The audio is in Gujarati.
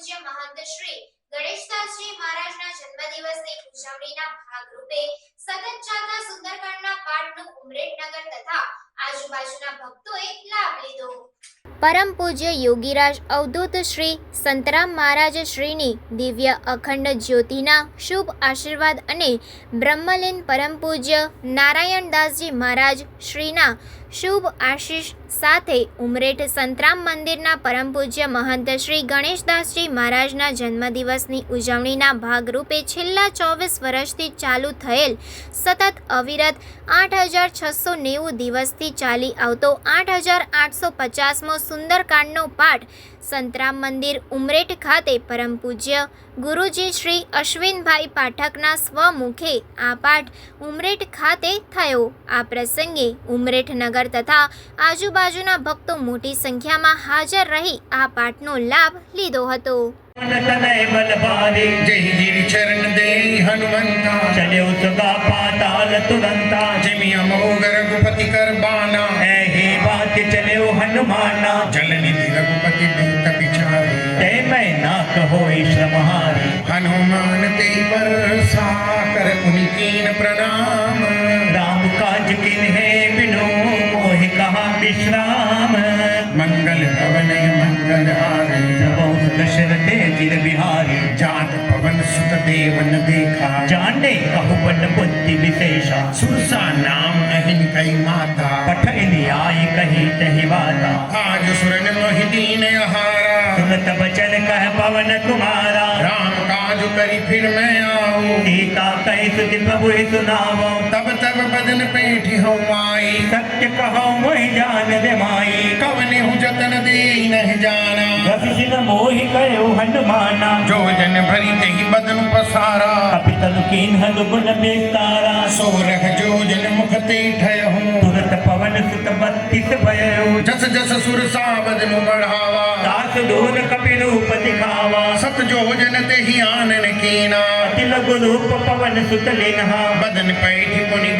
પૂજ્ય મહંત શ્રી ગણેશદાસજી મહારાજના જન્મદિવસની ઉજવણીના ભાગરૂપે સતત ચાલતા સુંદરકાંડના પાઠનું ઉમરેઠનગર તથા આજુબાજુના ભક્તોએ લાભ લીધો પરમ પૂજ્ય યોગીરાજ અવધૂત શ્રી સંતરામ મહારાજ શ્રીની દિવ્ય અખંડ જ્યોતિના શુભ આશીર્વાદ અને બ્રહ્મલીન પરમ પૂજ્ય નારાયણદાસજી મહારાજ શ્રીના શુભ આશીષ સાથે ઉમરેઠ સંતરામ મંદિરના પરમ પૂજ્ય મહંત શ્રી ગણેશદાસજી મહારાજના જન્મદિવસની ઉજવણીના ભાગરૂપે છેલ્લા ચોવીસ વર્ષથી ચાલુ થયેલ સતત અવિરત આઠ હજાર છસો નેવું દિવસથી ચાલી આવતો આઠ હજાર આઠસો પચાસમો સુંદરકાંડનો પાઠ સંતરામ મંદિર ઉમરેઠ ખાતે પરમ પૂજ્ય ગુરુજી શ્રી અશ્વિનભાઈ પાઠકના સ્વમુખે આ પાઠ ઉમરેઠ ખાતે થયો આ પ્રસંગે ઉમરેઠ નગર નગર તથા આજુબાજુના ભક્તો મોટી સંખ્યામાં હાજર રહી આ પાઠનો લાભ લીધો હતો हनुमान ते बरसा कर उनकी प्रणाम राम काज किन्हे विश्राम मंगल भवन मंगल हारे जबो दशरथे चिर बिहारी जात पवन सुत देवन देखा जाने कहु बन बुद्धि विशेषा सुरसा नाम अहिन कई माता पठैली आई कही तही वाता आज सुरन मोहिदीन हारा सुनत बचन कह पवन कुमारा राम काज करी फिर मैं आऊं दिन प्रभु सुनाओ तब तब बदन पेठी हो माई सत्य कहो मोहि जान दे माई कवने हु जतन दे नहीं जाना रसिन मोहि कयो हनुमाना जो जन भरी तेहि बदन पसारा अपि तनु कीन हनु गुण बेतारा सो रह जो जन मुख ते ठयो तुरत पवन सुत बत्तित भयो जस जस सुर सावद नु बढ़ावा दास दोन कपिल रूप दिखावा सत जो जन ते ही आनन कीना పతిలగులు పొప్పవన సుతలేన బదన్ పైఠి కొని